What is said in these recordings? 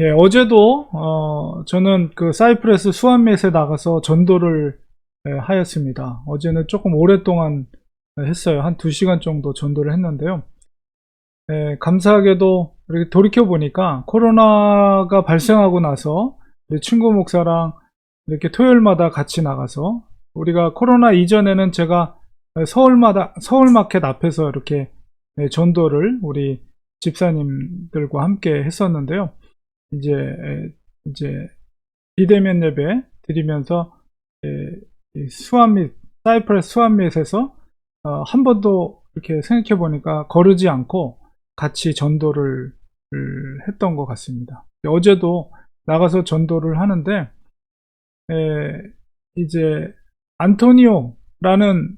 예, 어제도 어, 저는 그 사이프레스 수완맷에 나가서 전도를 예, 하였습니다. 어제는 조금 오랫동안 했어요. 한 2시간 정도 전도를 했는데요. 예, 감사하게도 이렇게 돌이켜 보니까 코로나가 발생하고 나서 친구 목사랑 이렇게 토요일마다 같이 나가서 우리가 코로나 이전에는 제가 서울마다 서울마켓 앞에서 이렇게 예, 전도를 우리 집사님들과 함께 했었는데요. 이제 에, 이제 비대면 예배 드리면서 수암 및 사이프레스 수암 및에서 어, 한 번도 이렇게 생각해 보니까 거르지 않고 같이 전도를 을 했던 것 같습니다. 어제도 나가서 전도를 하는데 에, 이제 안토니오라는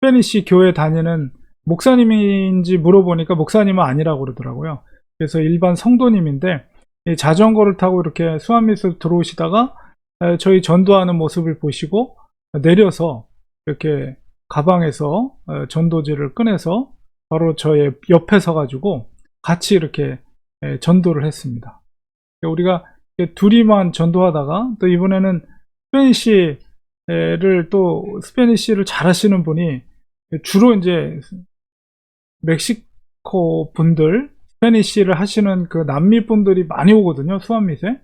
스페니시 교회 다니는 목사님인지 물어보니까 목사님은 아니라고 그러더라고요. 그래서 일반 성도님인데 이 자전거를 타고 이렇게 수암밑으로 들어오시다가 에, 저희 전도하는 모습을 보시고 내려서 이렇게 가방에서 어, 전도지를 꺼내서 바로 저의 옆에 서가지고 같이 이렇게 에, 전도를 했습니다. 우리가 둘이만 전도하다가 또 이번에는 스페니시를 또 스페니시를 잘하시는 분이 주로 이제 멕시코 분들 스페니시를 하시는 그 남미 분들이 많이 오거든요 수암밑에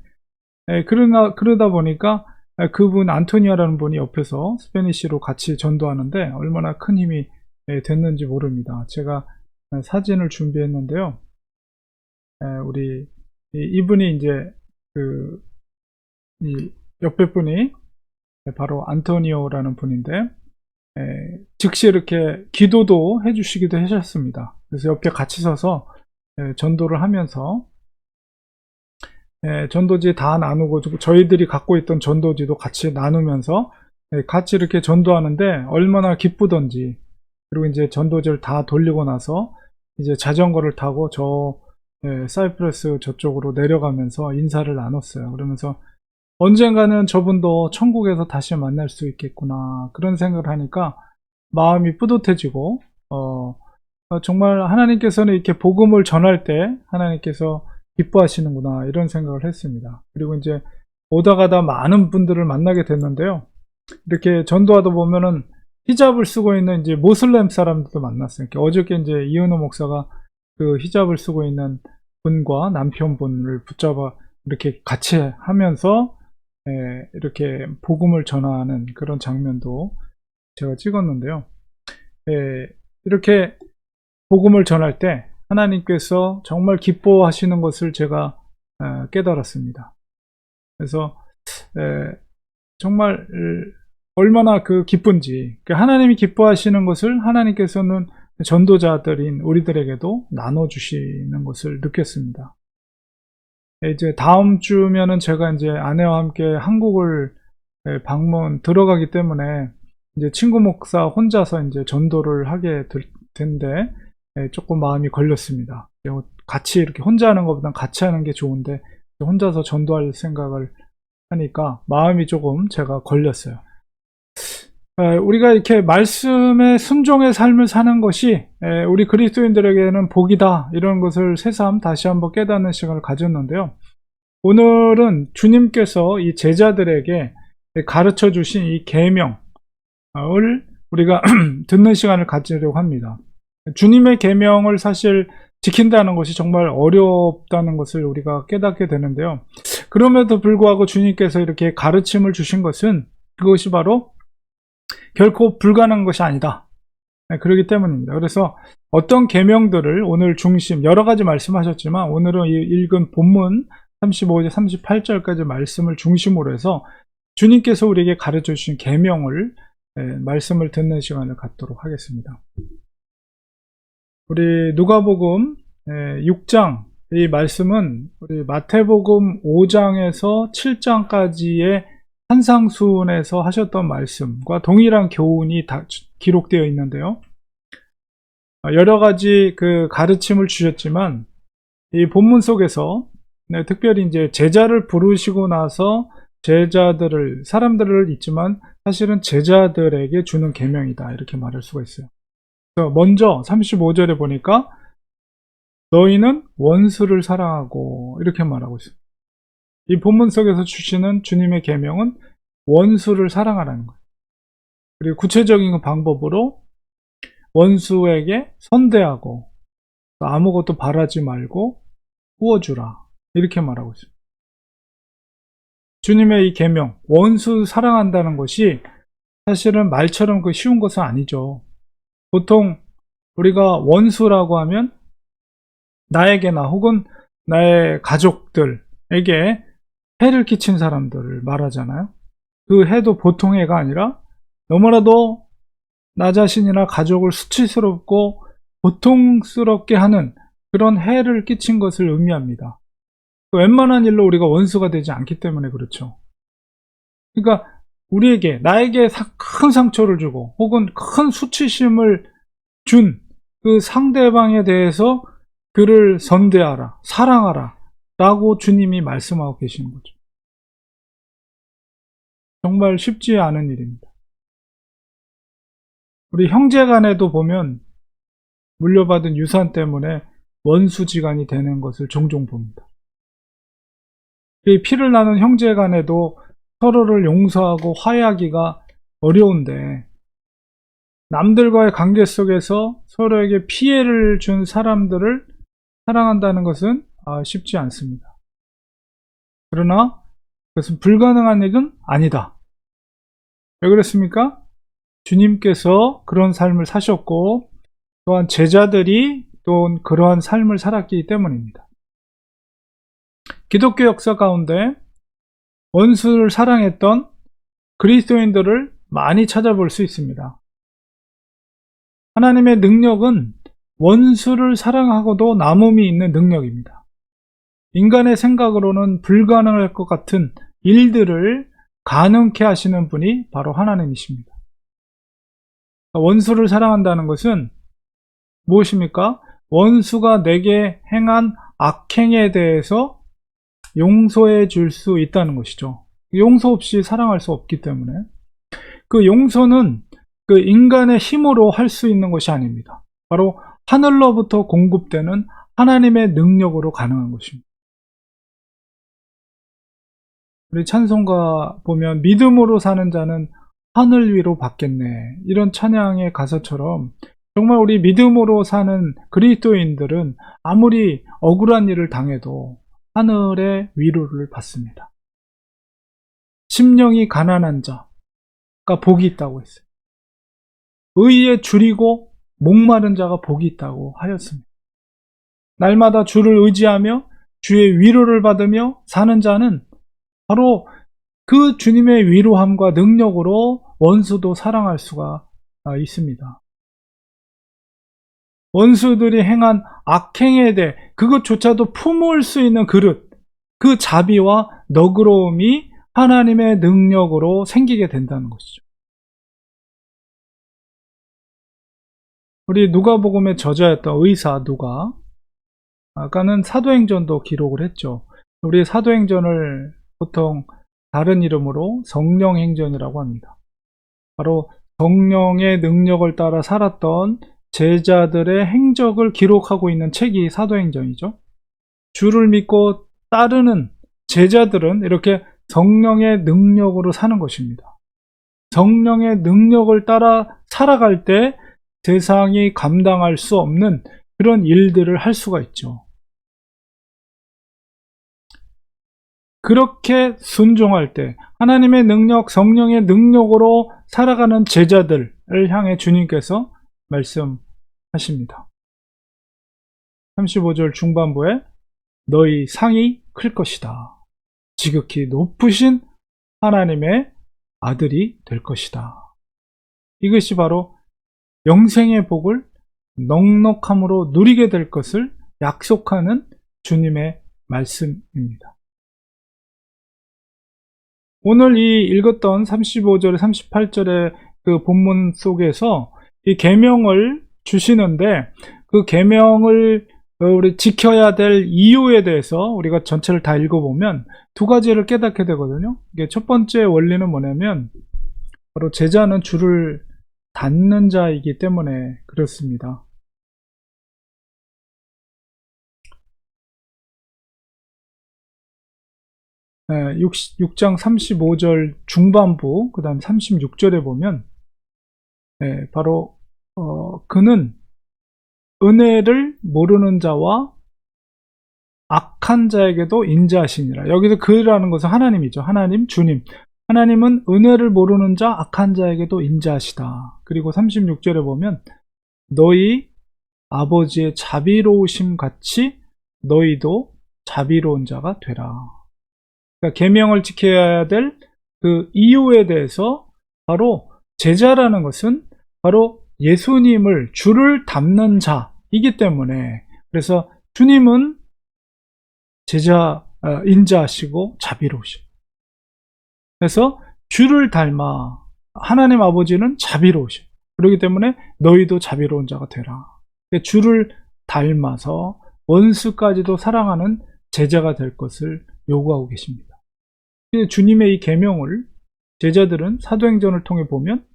예, 그러나 그러다 보니까 그분 안토니아라는 분이 옆에서 스페니시로 같이 전도하는데 얼마나 큰 힘이 예, 됐는지 모릅니다. 제가 사진을 준비했는데요. 예, 우리 이- 이분이 이제 그이 옆에 분이 바로 안토니오라는 분인데 에, 즉시 이렇게 기도도 해주시기도 하셨습니다. 그래서 옆에 같이 서서 에, 전도를 하면서 에, 전도지 다 나누고 저희들이 갖고 있던 전도지도 같이 나누면서 에, 같이 이렇게 전도하는데 얼마나 기쁘던지 그리고 이제 전도지를 다 돌리고 나서 이제 자전거를 타고 저 에, 사이프러스 저쪽으로 내려가면서 인사를 나눴어요. 그러면서 언젠가는 저분도 천국에서 다시 만날 수 있겠구나 그런 생각을 하니까 마음이 뿌듯해지고 어, 어, 정말 하나님께서는 이렇게 복음을 전할 때 하나님께서 기뻐하시는구나 이런 생각을 했습니다. 그리고 이제 오다 가다 많은 분들을 만나게 됐는데요. 이렇게 전도하다 보면은 히잡을 쓰고 있는 이제 모슬렘 사람들도 만났어요. 어저께 이제 이은호 목사가 그 히잡을 쓰고 있는 분과 남편분을 붙잡아 이렇게 같이 하면서 에, 이렇게 복음을 전하는 그런 장면도 제가 찍었는데요. 에, 이렇게 복음을 전할 때 하나님께서 정말 기뻐하시는 것을 제가 에, 깨달았습니다. 그래서 에, 정말 에, 얼마나 그 기쁜지 그 하나님이 기뻐하시는 것을 하나님께서는 전도자들인 우리들에게도 나눠주시는 것을 느꼈습니다. 이제 다음 주면은 제가 이제 아내와 함께 한국을 예, 방문 들어가기 때문에 이제 친구 목사 혼자서 이제 전도를 하게 될 텐데 예, 조금 마음이 걸렸습니다. 같이 이렇게 혼자 하는 것보다 같이 하는 게 좋은데 혼자서 전도할 생각을 하니까 마음이 조금 제가 걸렸어요. 에, 우리가 이렇게 말씀의 순종의 삶을 사는 것이 에, 우리 그리스도인들에게는 복이다 이런 것을 새삼 다시 한번 깨닫는 시간을 가졌는데요. 오늘은 주님께서 이 제자들에게 가르쳐 주신 이 계명을 우리가 듣는 시간을 가지려고 합니다. 주님의 계명을 사실 지킨다는 것이 정말 어렵다는 것을 우리가 깨닫게 되는데요. 그럼에도 불구하고 주님께서 이렇게 가르침을 주신 것은 그것이 바로 결코 불가능한 것이 아니다. 네, 그렇기 때문입니다. 그래서 어떤 계명들을 오늘 중심 여러 가지 말씀하셨지만 오늘은 이 읽은 본문 35절 38절까지 말씀을 중심으로 해서 주님께서 우리에게 가르쳐 주신 계명을 예, 말씀을 듣는 시간을 갖도록 하겠습니다. 우리 누가복음 6장 이 말씀은 우리 마태복음 5장에서 7장까지의 한상수훈에서 하셨던 말씀과 동일한 교훈이 다 기록되어 있는데요. 여러 가지 그 가르침을 주셨지만 이 본문 속에서 네, 특별히 이제 제자를 부르시고 나서 제자들을 사람들을 있지만 사실은 제자들에게 주는 계명이다 이렇게 말할 수가 있어요. 먼저 35절에 보니까 너희는 원수를 사랑하고 이렇게 말하고 있어요. 이 본문 속에서 주시는 주님의 계명은 원수를 사랑하라는 거예요. 그리고 구체적인 방법으로 원수에게 선대하고 아무것도 바라지 말고 구워주라 이렇게 말하고 있습니다. 주님의 이 계명 원수 사랑한다는 것이 사실은 말처럼 그 쉬운 것은 아니죠. 보통 우리가 원수라고 하면 나에게나 혹은 나의 가족들에게 해를 끼친 사람들을 말하잖아요. 그 해도 보통 해가 아니라 너무나도 나 자신이나 가족을 수치스럽고 고통스럽게 하는 그런 해를 끼친 것을 의미합니다. 웬만한 일로 우리가 원수가 되지 않기 때문에 그렇죠. 그러니까 우리에게 나에게 큰 상처를 주고 혹은 큰 수치심을 준 그 상대방에 대해서 그를 선대하라, 사랑하라 라고 주님이 말씀하고 계시는 거죠. 정말 쉽지 않은 일입니다. 우리 형제 간에도 보면 물려받은 유산 때문에 원수지간이 되는 것을 종종 봅니다. 이 피를 나는 형제 간에도 서로를 용서하고 화해하기가 어려운데 남들과의 관계 속에서 서로에게 피해를 준 사람들을 사랑한다는 것은 아, 쉽지 않습니다. 그러나 그것은 불가능한 일은 아니다. 왜 그렇습니까? 주님께서 그런 삶을 사셨고 또한 제자들이 또 그러한 삶을 살았기 때문입니다. 기독교 역사 가운데 원수를 사랑했던 그리스도인들을 많이 찾아볼 수 있습니다. 하나님의 능력은 원수를 사랑하고도 남음이 있는 능력입니다. 인간의 생각으로는 불가능할 것 같은 일들을 가능케 하시는 분이 바로 하나님이십니다. 원수를 사랑한다는 것은 무엇입니까? 원수가 내게 행한 악행에 대해서 용서해 줄 수 있다는 것이죠. 용서 없이 사랑할 수 없기 때문에 그 용서는 그 인간의 힘으로 할 수 있는 것이 아닙니다. 바로 하늘로부터 공급되는 하나님의 능력으로 가능한 것입니다. 우리 찬송가 보면 믿음으로 사는 자는 하늘 위로 받겠네. 이런 찬양의 가사처럼 정말 우리 믿음으로 사는 그리스도인들은 아무리 억울한 일을 당해도 하늘의 위로를 받습니다. 심령이 가난한 자가 복이 있다고 했어요. 의에 줄이고 목마른 자가 복이 있다고 하였습니다. 날마다 주를 의지하며 주의 위로를 받으며 사는 자는 바로 그 주님의 위로함과 능력으로 원수도 사랑할 수가 있습니다. 원수들이 행한 악행에 대해 그것조차도 품을 수 있는 그릇, 그 자비와 너그러움이 하나님의 능력으로 생기게 된다는 것이죠. 우리 누가복음의 저자였던 의사 누가 아까는 사도행전도 기록을 했죠. 우리 사도행전을 보통 다른 이름으로 성령행전이라고 합니다. 바로 성령의 능력을 따라 살았던 제자들의 행적을 기록하고 있는 책이 사도행전이죠. 주를 믿고 따르는 제자들은 이렇게 성령의 능력으로 사는 것입니다. 성령의 능력을 따라 살아갈 때 세상이 감당할 수 없는 그런 일들을 할 수가 있죠. 그렇게 순종할 때 하나님의 능력, 성령의 능력으로 살아가는 제자들을 향해 주님께서 말씀하십니다. 35절 중반부에 너희 상이 클 것이다. 지극히 높으신 하나님의 아들이 될 것이다. 이것이 바로 영생의 복을 넉넉함으로 누리게 될 것을 약속하는 주님의 말씀입니다. 오늘 이 읽었던 35절, 38절의 그 본문 속에서 이 계명을 주시는데 그 계명을 우리 지켜야 될 이유에 대해서 우리가 전체를 다 읽어보면 두 가지를 깨닫게 되거든요. 이게 첫 번째 원리는 뭐냐면 바로 제자는 줄을 닫는 자이기 때문에 그렇습니다. 6, 6장 35절 중반부, 그 다음 36절에 보면, 예, 바로, 어, 그는 은혜를 모르는 자와 악한 자에게도 인자하시니라. 여기서 그라는 것은 하나님이죠. 하나님, 주님. 하나님은 은혜를 모르는 자, 악한 자에게도 인자하시다. 그리고 36절에 보면, 너희 아버지의 자비로우심 같이 너희도 자비로운 자가 되라. 그러니까 계명을 지켜야 될 그 이유에 대해서 바로 제자라는 것은 바로 예수님을 주를 닮는 자이기 때문에 그래서 주님은 제자 어, 인자하시고 자비로우시고 그래서 주를 닮아 하나님 아버지는 자비로우시고 그렇기 때문에 너희도 자비로운 자가 되라. 주를 닮아서 원수까지도 사랑하는 제자가 될 것을 요구하고 계십니다. 주님의 이 계명을 제자들은 사도행전을 통해 보면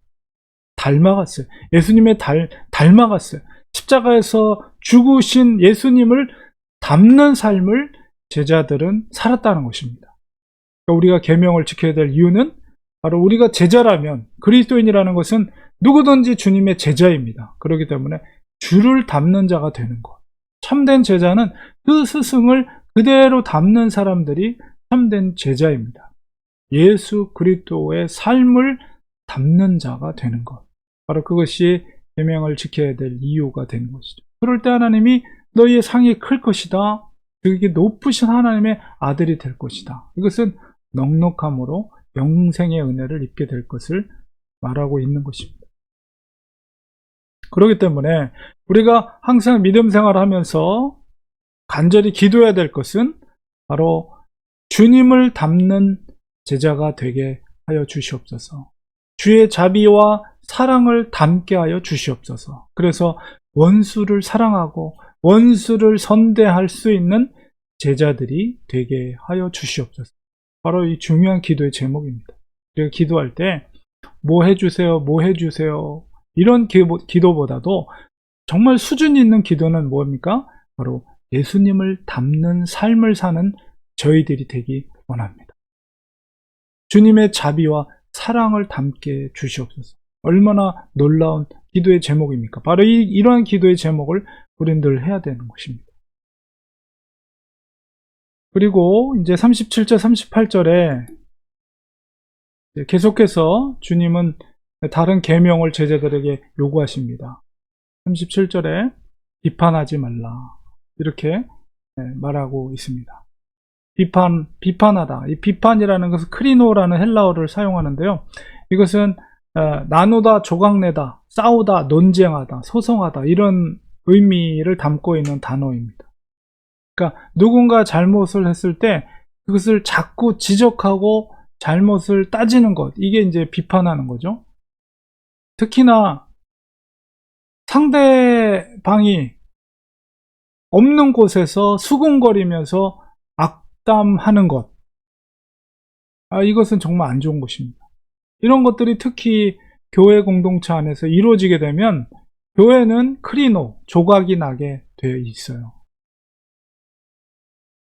닮아갔어요. 예수님의 닮, 닮아갔어요. 십자가에서 죽으신 예수님을 닮는 삶을 제자들은 살았다는 것입니다. 그러니까 우리가 계명을 지켜야 될 이유는 바로 우리가 제자라면 그리스도인이라는 것은 누구든지 주님의 제자입니다. 그렇기 때문에 주를 닮는 자가 되는 것. 참된 제자는 그 스승을 그대로 닮는 사람들이 참된 제자입니다. 예수 그리스도의 삶을 담는 자가 되는 것. 바로 그것이 계명을 지켜야 될 이유가 되는 것이죠. 그럴 때 하나님이 너희의 상이 클 것이다. 그게 높으신 하나님의 아들이 될 것이다. 이것은 넉넉함으로 영생의 은혜를 입게 될 것을 말하고 있는 것입니다. 그렇기 때문에 우리가 항상 믿음 생활을 하면서 간절히 기도해야 될 것은 바로 주님을 닮는 제자가 되게 하여 주시옵소서. 주의 자비와 사랑을 담게 하여 주시옵소서. 그래서 원수를 사랑하고 원수를 선대할 수 있는 제자들이 되게 하여 주시옵소서. 바로 이 중요한 기도의 제목입니다. 우리가 기도할 때 뭐 해주세요, 뭐 해주세요. 이런 기도보다도 정말 수준 있는 기도는 뭡니까? 바로 예수님을 닮는 삶을 사는 저희들이 되기 원합니다. 주님의 자비와 사랑을 담게 주시옵소서. 얼마나 놀라운 기도의 제목입니까? 바로 이, 이러한 기도의 제목을 우리는 늘 해야 되는 것입니다. 그리고 이제 37절, 38절에 계속해서 주님은 다른 계명을 제자들에게 요구하십니다. 37절에 비판하지 말라. 이렇게 말하고 있습니다. 비판, 비판하다. 이 비판이라는 것은 크리노라는 헬라어를 사용하는데요. 이것은 어, 나누다, 조각내다, 싸우다, 논쟁하다, 소송하다 이런 의미를 담고 있는 단어입니다. 그러니까 누군가 잘못을 했을 때 그것을 자꾸 지적하고 잘못을 따지는 것 이게 이제 비판하는 거죠. 특히나 상대방이 없는 곳에서 수군거리면서 악담하는 것. 아, 이것은 정말 안 좋은 것입니다. 이런 것들이 특히 교회 공동체 안에서 이루어지게 되면 교회는 크리노, 조각이 나게 되어 있어요.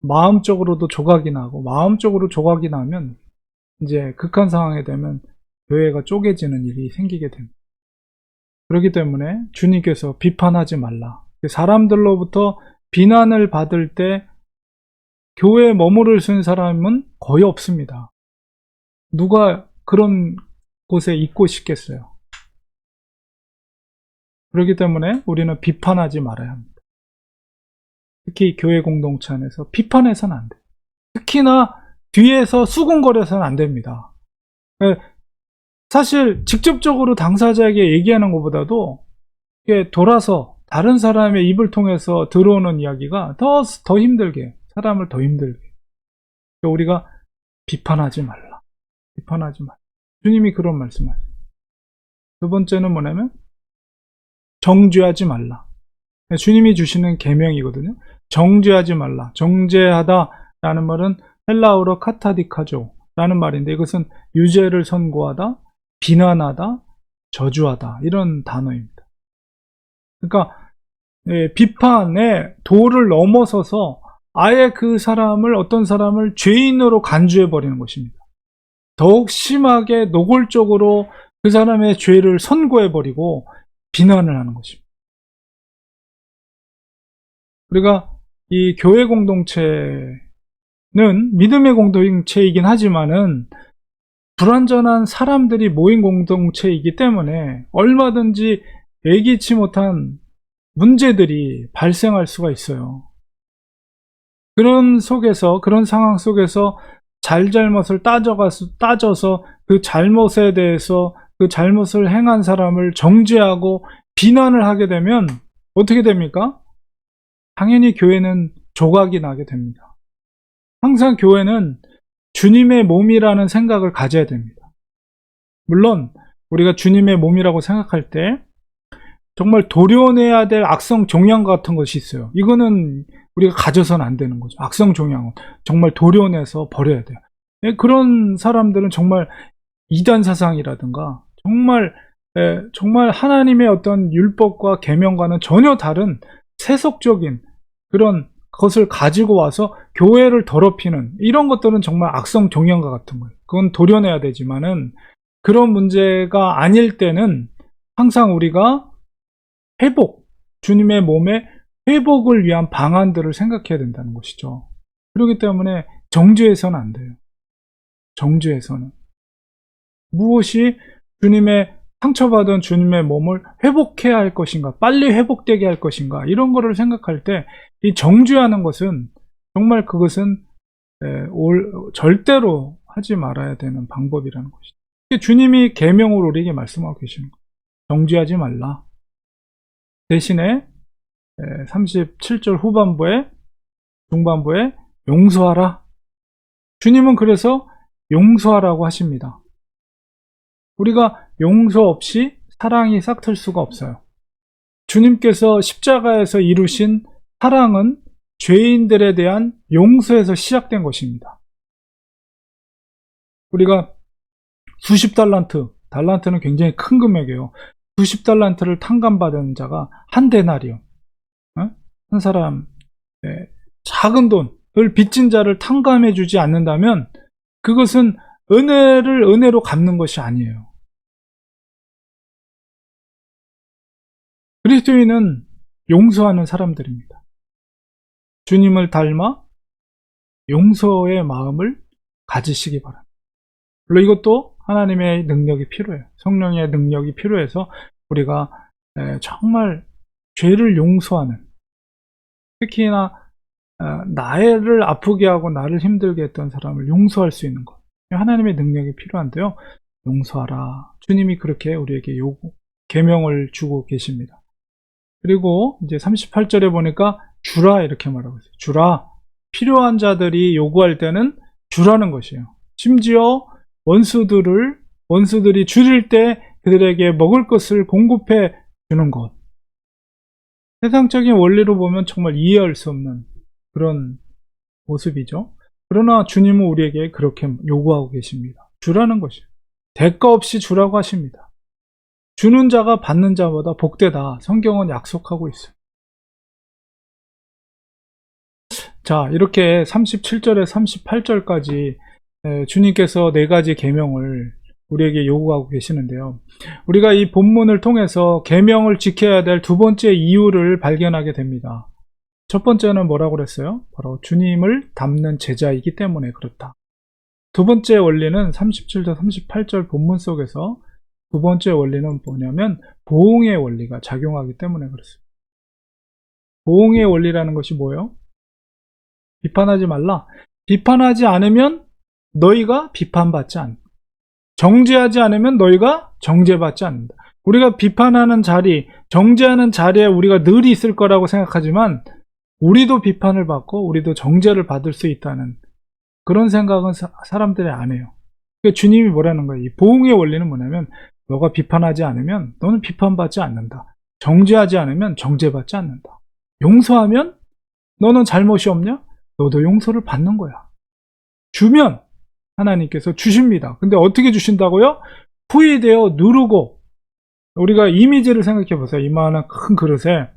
마음적으로도 조각이 나고, 마음적으로 조각이 나면 이제 극한 상황에 되면 교회가 쪼개지는 일이 생기게 됩니다. 그렇기 때문에 주님께서 비판하지 말라. 사람들로부터 비난을 받을 때 교회에 머무를 수 있는 사람은 거의 없습니다. 누가 그런 곳에 있고 싶겠어요. 그렇기 때문에 우리는 비판하지 말아야 합니다. 특히 교회 공동체 안에서 비판해서는 안 돼요. 특히나 뒤에서 수군거려서는 안 됩니다. 예, 사실 직접적으로 당사자에게 얘기하는 것보다도 돌아서 다른 사람의 입을 통해서 들어오는 이야기가 더, 더 힘들게, 사람을 더 힘들게. 우리가 비판하지 말라. 비판하지 말라. 주님이 그런 말씀하세요. 두 번째는 뭐냐면 정죄하지 말라. 주님이 주시는 계명이거든요. 정죄하지 말라. 정죄하다라는 말은 헬라어로 카타디카조라는 말인데 이것은 유죄를 선고하다, 비난하다, 저주하다 이런 단어입니다. 그러니까 예, 비판의 도를 넘어서서 아예 그 사람을 어떤 사람을 죄인으로 간주해 버리는 것입니다. 더욱 심하게 노골적으로 그 사람의 죄를 선고해 버리고 비난을 하는 것입니다. 우리가 이 교회 공동체는 믿음의 공동체이긴 하지만은 불완전한 사람들이 모인 공동체이기 때문에 얼마든지 예기치 못한 문제들이 발생할 수가 있어요. 그런 속에서, 그런 상황 속에서 잘잘못을 따져가서, 따져서 그 잘못에 대해서 그 잘못을 행한 사람을 정죄하고 비난을 하게 되면 어떻게 됩니까? 당연히 교회는 조각이 나게 됩니다. 항상 교회는 주님의 몸이라는 생각을 가져야 됩니다. 물론 우리가 주님의 몸이라고 생각할 때 정말 도려내야 될 악성 종양 같은 것이 있어요. 이거는 우리가 가져서는 안 되는 거죠. 악성 종양은 정말 도려내서 버려야 돼요. 예, 그런 사람들은 정말 이단 사상이라든가 정말 예, 정말 하나님의 어떤 율법과 계명과는 전혀 다른 세속적인 그런 것을 가지고 와서 교회를 더럽히는 이런 것들은 정말 악성 종양과 같은 거예요. 그건 도려내야 되지만은 그런 문제가 아닐 때는 항상 우리가 회복, 주님의 몸의 회복을 위한 방안들을 생각해야 된다는 것이죠. 그렇기 때문에 정죄해서는 안 돼요. 정죄해서는. 무엇이 주님의 상처받은 주님의 몸을 회복해야 할 것인가, 빨리 회복되게 할 것인가, 이런 거를 생각할 때, 이 정죄하는 것은, 정말 그것은, 절대로 하지 말아야 되는 방법이라는 것이죠. 주님이 계명으로 우리에게 말씀하고 계시는 거예요. 정죄하지 말라. 대신에 37절 후반부에 중반부에 용서하라. 주님은 그래서 용서하라고 하십니다. 우리가 용서 없이 사랑이 싹틀 수가 없어요. 주님께서 십자가에서 이루신 사랑은 죄인들에 대한 용서에서 시작된 것입니다. 우리가 수십 달란트, 달란트는 굉장히 큰 금액이에요. 수십 달란트를 탕감받은 자가 한 데나리요. 어? 한 사람 네, 작은 돈을 빚진 자를 탕감해 주지 않는다면 그것은 은혜를 은혜로 갚는 것이 아니에요. 그리스도인은 용서하는 사람들입니다. 주님을 닮아 용서의 마음을 가지시기 바랍니다. 물론 이것도 하나님의 능력이 필요해요. 성령의 능력이 필요해서 우리가 정말 죄를 용서하는 특히나 어, 나를 아프게 하고 나를 힘들게 했던 사람을 용서할 수 있는 것 하나님의 능력이 필요한데요. 용서하라. 주님이 그렇게 우리에게 요구, 계명을 주고 계십니다. 그리고 이제 38절에 보니까 주라 이렇게 말하고 있어요. 주라. 필요한 자들이 요구할 때는 주라는 것이에요. 심지어 원수들을 원수들이 줄일 때 그들에게 먹을 것을 공급해 주는 것. 세상적인 원리로 보면 정말 이해할 수 없는 그런 모습이죠. 그러나 주님은 우리에게 그렇게 요구하고 계십니다. 주라는 것이에요. 대가 없이 주라고 하십니다. 주는 자가 받는 자보다 복되다. 성경은 약속하고 있어요. 자, 이렇게 37절에 38절까지 주님께서 네 가지 계명을 우리에게 요구하고 계시는데요. 우리가 이 본문을 통해서 계명을 지켜야 될 두 번째 이유를 발견하게 됩니다. 첫 번째는 뭐라고 그랬어요? 바로 주님을 닮는 제자이기 때문에 그렇다. 두 번째 원리는 37절, 38절 본문 속에서 두 번째 원리는 뭐냐면 보응의 원리가 작용하기 때문에 그렇습니다. 보응의 원리라는 것이 뭐예요? 비판하지 말라. 비판하지 않으면 너희가 비판받지 않는다. 정죄하지 않으면 너희가 정죄받지 않는다. 우리가 비판하는 자리, 정죄하는 자리에 우리가 늘 있을 거라고 생각하지만 우리도 비판을 받고 우리도 정죄를 받을 수 있다는 그런 생각은 사, 람들이 안 해요. 그러니까 주님이 뭐라는 거예요? 이 보응의 원리는 뭐냐면 너가 비판하지 않으면 너는 비판받지 않는다. 정죄하지 않으면 정죄받지 않는다. 용서하면 너는 잘못이 없냐? 너도 용서를 받는 거야. 주면 하나님께서 주십니다. 근데 어떻게 주신다고요? 후이되어 누르고 우리가 이미지를 생각해 보세요. 이만한 큰 그릇에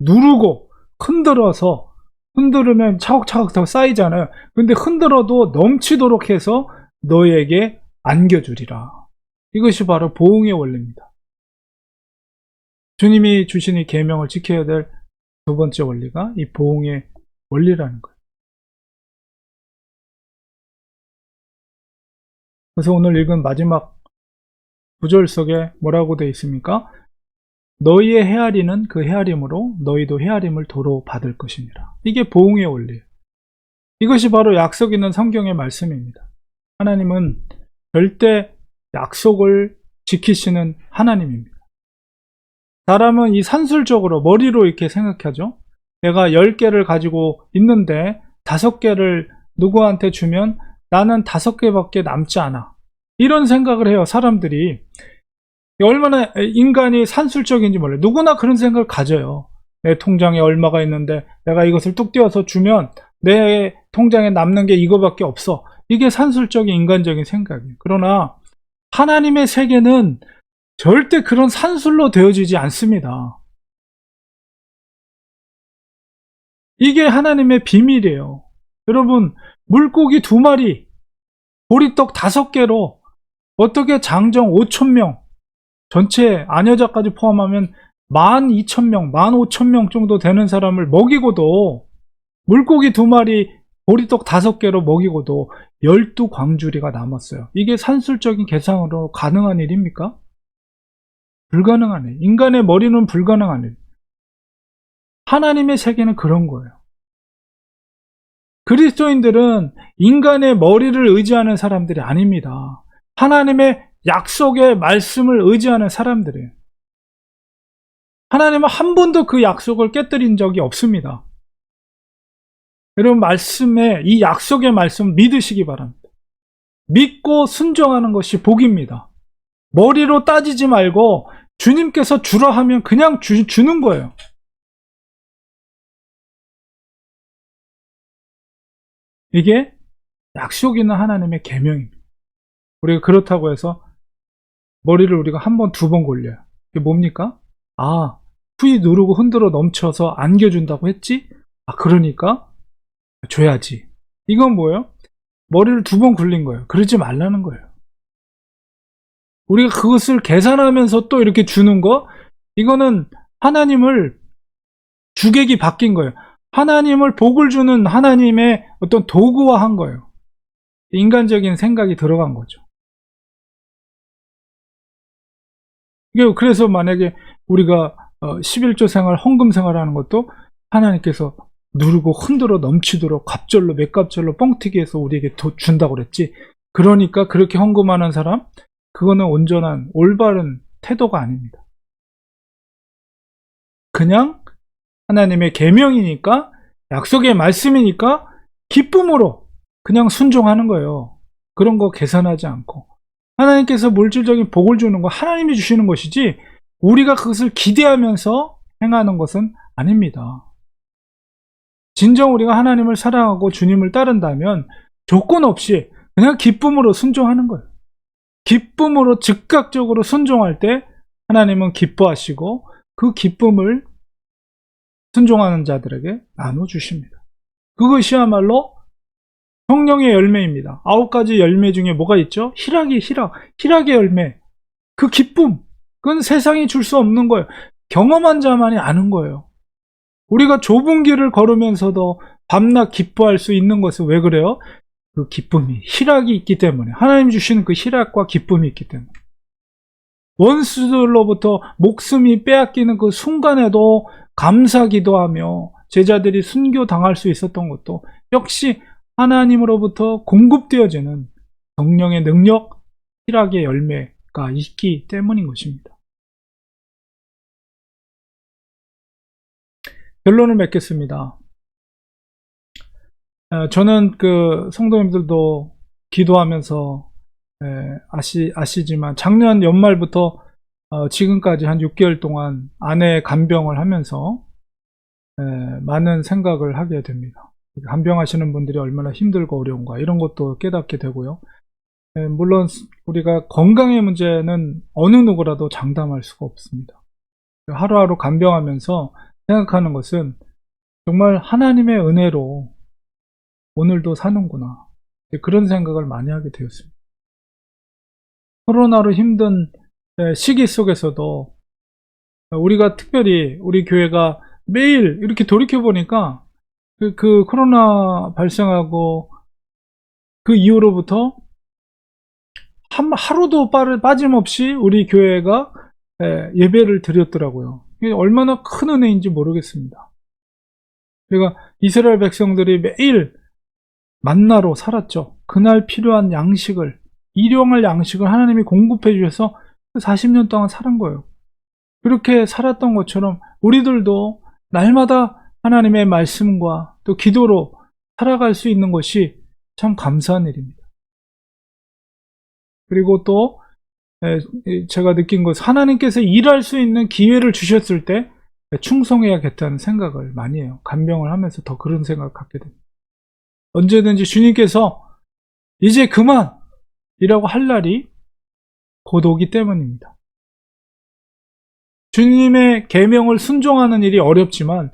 누르고 흔들어서 흔들으면 차곡차곡 더 쌓이잖아요. 근데 흔들어도 넘치도록 해서 너에게 안겨주리라. 이것이 바로 보응의 원리입니다. 주님이 주신 이 계명을 지켜야 될 두 번째 원리가 이 보응의 원리라는 거예요. 그래서 오늘 읽은 마지막 구절 속에 뭐라고 되어 있습니까? 너희의 헤아리는 그 헤아림으로 너희도 헤아림을 도로 받을 것이니라. 이게 보응의 원리예요. 이것이 바로 약속 있는 성경의 말씀입니다. 하나님은 절대 약속을 지키시는 하나님입니다. 사람은 이 산술적으로 머리로 이렇게 생각하죠. 내가 10개를 가지고 있는데 5개를 누구한테 주면 나는 5개밖에 남지 않아. 이런 생각을 해요, 사람들이. 얼마나 인간이 산술적인지 몰라요. 누구나 그런 생각을 가져요. 내 통장에 얼마가 있는데 내가 이것을 뚝 떼어서 주면 내 통장에 남는 게 이거밖에 없어. 이게 산술적인 인간적인 생각이에요. 그러나 하나님의 세계는 절대 그런 산술로 되어지지 않습니다. 이게 하나님의 비밀이에요. 여러분, 물고기 두 마리, 보리떡 다섯 개로 어떻게 장정 5천 명, 전체 아녀자까지 포함하면 12,000명, 15,000명 정도 되는 사람을 먹이고도 물고기 두 마리, 보리떡 다섯 개로 먹이고도 12광주리가 남았어요. 이게 산술적인 계산으로 가능한 일입니까? 불가능한 일. 인간의 머리는 불가능한 일. 하나님의 세계는 그런 거예요. 그리스도인들은 인간의 머리를 의지하는 사람들이 아닙니다. 하나님의 약속의 말씀을 의지하는 사람들이에요. 하나님은 한 번도 그 약속을 깨뜨린 적이 없습니다. 여러분 말씀에 이 약속의 말씀 믿으시기 바랍니다. 믿고 순종하는 것이 복입니다. 머리로 따지지 말고 주님께서 주라 하면 그냥 주, 주는 거예요. 이게 약속 있는 하나님의 계명입니다. 우리가 그렇다고 해서 머리를 우리가 한 번, 두 번 골려요. 이게 뭡니까? 아, 후이 누르고 흔들어 넘쳐서 안겨준다고 했지? 아, 그러니까 줘야지. 이건 뭐예요? 머리를 두 번 굴린 거예요. 그러지 말라는 거예요. 우리가 그것을 계산하면서 또 이렇게 주는 거, 이거는 하나님을 주객이 바뀐 거예요. 하나님을 복을 주는 하나님의 어떤 도구화 한 거예요. 인간적인 생각이 들어간 거죠. 그래서 만약에 우리가 11조 생활, 헌금 생활하는 것도 하나님께서 누르고 흔들어 넘치도록 갑절로 몇갑절로 뻥튀기해서 우리에게 더 준다고 그랬지. 그러니까 그렇게 헌금하는 사람 그거는 온전한 올바른 태도가 아닙니다. 그냥 하나님의 계명이니까 약속의 말씀이니까 기쁨으로 그냥 순종하는 거예요. 그런 거 계산하지 않고 하나님께서 물질적인 복을 주는 거 하나님이 주시는 것이지 우리가 그것을 기대하면서 행하는 것은 아닙니다. 진정 우리가 하나님을 사랑하고 주님을 따른다면 조건 없이 그냥 기쁨으로 순종하는 거예요. 기쁨으로 즉각적으로 순종할 때 하나님은 기뻐하시고 그 기쁨을 순종하는 자들에게 나눠주십니다. 그것이야말로 성령의 열매입니다. 아홉 가지 열매 중에 뭐가 있죠? 희락이 희락, 희락의 열매. 그 기쁨, 그건 세상이 줄 수 없는 거예요. 경험한 자만이 아는 거예요. 우리가 좁은 길을 걸으면서도 밤낮 기뻐할 수 있는 것은 왜 그래요? 그 기쁨이, 희락이 있기 때문에. 하나님 주시는 그 희락과 기쁨이 있기 때문에. 원수들로부터 목숨이 빼앗기는 그 순간에도 감사 기도 하며 제자들이 순교 당할 수 있었던 것도 역시 하나님으로부터 공급되어지는 성령의 능력, 희락의 열매가 있기 때문인 것입니다. 결론을 맺겠습니다. 저는 그 성도님들도 기도하면서 아시, 아시지만 작년 연말부터 어, 지금까지 한 6개월 동안 아내 간병을 하면서 많은 생각을 하게 됩니다. 간병하시는 분들이 얼마나 힘들고 어려운가 이런 것도 깨닫게 되고요. 물론 우리가 건강의 문제는 어느 누구라도 장담할 수가 없습니다. 하루하루 간병하면서 생각하는 것은 정말 하나님의 은혜로 오늘도 사는구나. 그런 생각을 많이 하게 되었습니다. 코로나로 힘든 시기 속에서도 우리가 특별히 우리 교회가 매일 이렇게 돌이켜 보니까 그, 그 코로나 발생하고 그 이후로부터 한, 하루도 빠, 빠짐없이 우리 교회가 예, 예배를 드렸더라고요. 이게 얼마나 큰 은혜인지 모르겠습니다. 그러니까 이스라엘 백성들이 매일 만나로 살았죠. 그날 필요한 양식을, 일용할 양식을 하나님이 공급해 주셔서 40년 동안 살은 거예요. 그렇게 살았던 것처럼 우리들도 날마다 하나님의 말씀과 또 기도로 살아갈 수 있는 것이 참 감사한 일입니다. 그리고 또 제가 느낀 것은 하나님께서 일할 수 있는 기회를 주셨을 때 충성해야겠다는 생각을 많이 해요. 간병을 하면서 더 그런 생각을 갖게 됩니다. 언제든지 주님께서 이제 그만! 이라고 할 날이 곧 오기 때문입니다. 주님의 계명을 순종하는 일이 어렵지만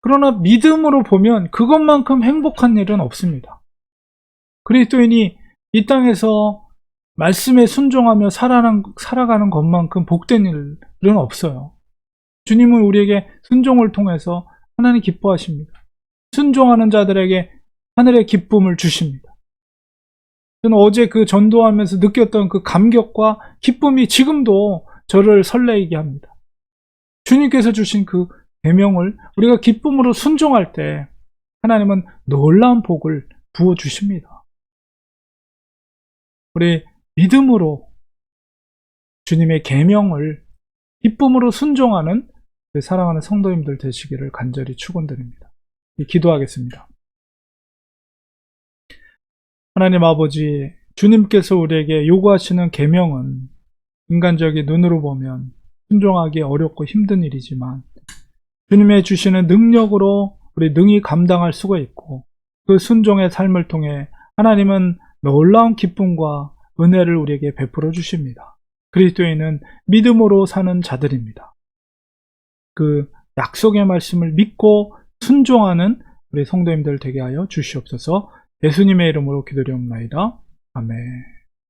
그러나 믿음으로 보면 그것만큼 행복한 일은 없습니다. 그리스도인이 이 땅에서 말씀에 순종하며 살아가는, 것만큼 복된 일은 없어요. 주님은 우리에게 순종을 통해서 하나님 기뻐하십니다. 순종하는 자들에게 하늘의 기쁨을 주십니다. 저는 어제 그 전도하면서 느꼈던 그 감격과 기쁨이 지금도 저를 설레게 합니다. 주님께서 주신 그 계명을 우리가 기쁨으로 순종할 때 하나님은 놀라운 복을 부어 주십니다. 우리 믿음으로 주님의 계명을 기쁨으로 순종하는 사랑하는 성도님들 되시기를 간절히 축원드립니다. 기도하겠습니다. 하나님 아버지, 주님께서 우리에게 요구하시는 계명은 인간적인 눈으로 보면 순종하기 어렵고 힘든 일이지만 주님의 주시는 능력으로 우리 능히 감당할 수가 있고 그 순종의 삶을 통해 하나님은 놀라운 기쁨과 은혜를 우리에게 베풀어 주십니다. 그리스도인은 믿음으로 사는 자들입니다. 그 약속의 말씀을 믿고 순종하는 우리 성도님들 되게 하여 주시옵소서 예수님의 이름으로 기도리옵나이다. 아멘.